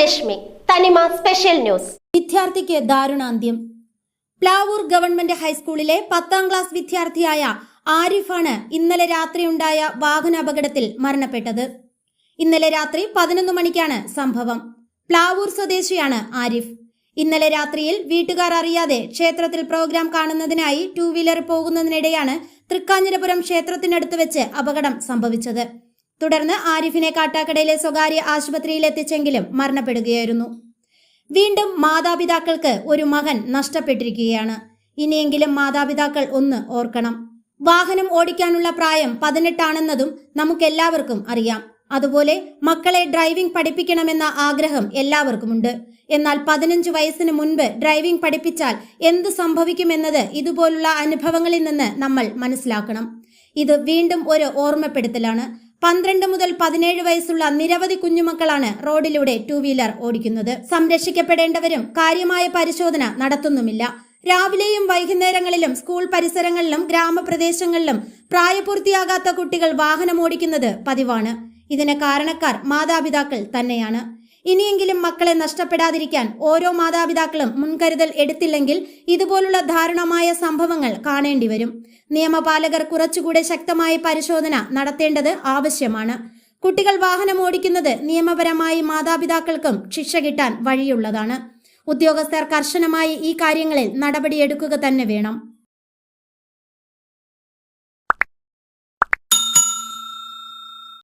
രശ്മി. തനിമ special news. വിദ്യാർത്ഥിക്ക് ദാരുണാന്ത്യം. പ്ലാവൂർ ഗവൺമെന്റ് ഹൈസ്കൂളിലെ പത്താം ക്ലാസ് വിദ്യാർത്ഥിയായ ആരിഫാണ് ഇന്നലെ രാത്രിയുണ്ടായ വാഹനാപകടത്തിൽ മരണപ്പെട്ടത്. ഇന്നലെ രാത്രി പതിനൊന്ന് മണിക്കാണ് സംഭവം. പ്ലാവൂർ സ്വദേശിയാണ് ആരിഫ്. ഇന്നലെ രാത്രിയിൽ വീട്ടുകാർ അറിയാതെ ക്ഷേത്രത്തിൽ പ്രോഗ്രാം കാണുന്നതിനായി ടൂ വീലർ പോകുന്നതിനിടെയാണ് തൃക്കാഞ്ഞിരപുരം ക്ഷേത്രത്തിനടുത്ത് വെച്ച് അപകടം സംഭവിച്ചത്. തുടർന്ന് ആരിഫിനെ കാട്ടാക്കടയിലെ സ്വകാര്യ ആശുപത്രിയിൽ എത്തിച്ചെങ്കിലും മരണപ്പെടുകയായിരുന്നു. വീണ്ടും മാതാപിതാക്കൾക്ക് ഒരു മകൻ നഷ്ടപ്പെട്ടിരിക്കുകയാണ്. ഇനിയെങ്കിലും മാതാപിതാക്കൾ ഒന്ന് ഓർക്കണം. വാഹനം ഓടിക്കാനുള്ള പ്രായം പതിനെട്ടാണെന്നതും നമുക്കെല്ലാവർക്കും അറിയാം. അതുപോലെ മക്കളെ ഡ്രൈവിംഗ് പഠിപ്പിക്കണമെന്ന ആഗ്രഹം എല്ലാവർക്കുമുണ്ട്. എന്നാൽ പതിനഞ്ച് വയസ്സിന് മുൻപ് ഡ്രൈവിംഗ് പഠിപ്പിച്ചാൽ എന്ത് സംഭവിക്കുമെന്നത് ഇതുപോലുള്ള അനുഭവങ്ങളിൽ നിന്ന് നമ്മൾ മനസ്സിലാക്കണം. ഇത് വീണ്ടും ഒരു ഓർമ്മപ്പെടുത്തലാണ്. പന്ത്രണ്ട് മുതൽ പതിനേഴ് വയസ്സുള്ള നിരവധി കുഞ്ഞുമക്കളാണ് റോഡിലൂടെ ടൂ വീലർ ഓടിക്കുന്നത്. സംരക്ഷിക്കപ്പെടേണ്ടവരും കാര്യമായ പരിശോധന നടത്തുന്നുമില്ല. രാവിലെയും വൈകുന്നേരങ്ങളിലും സ്കൂൾ പരിസരങ്ങളിലും ഗ്രാമപ്രദേശങ്ങളിലും പ്രായപൂർത്തിയാകാത്ത കുട്ടികൾ വാഹനം ഓടിക്കുന്നത് പതിവാണ്. ഇതിന് കാരണക്കാർ മാതാപിതാക്കൾ തന്നെയാണ്. ഇനിയെങ്കിലും മക്കളെ നഷ്ടപ്പെടാതിരിക്കാൻ ഓരോ മാതാപിതാക്കളും മുൻകരുതൽ എടുത്തില്ലെങ്കിൽ ഇതുപോലുള്ള ദാരുണമായ സംഭവങ്ങൾ കാണേണ്ടി വരും. നിയമപാലകർ കുറച്ചുകൂടെ ശക്തമായ പരിശോധന നടത്തേണ്ടത് ആവശ്യമാണ്. കുട്ടികൾ വാഹനം ഓടിക്കുന്നത് നിയമപരമായി മാതാപിതാക്കൾക്കും ശിക്ഷ കിട്ടാൻ വഴിയുള്ളതാണ്. ഉദ്യോഗസ്ഥർ കർശനമായി ഈ കാര്യങ്ങളിൽ നടപടിയെടുക്കുക തന്നെ വേണം.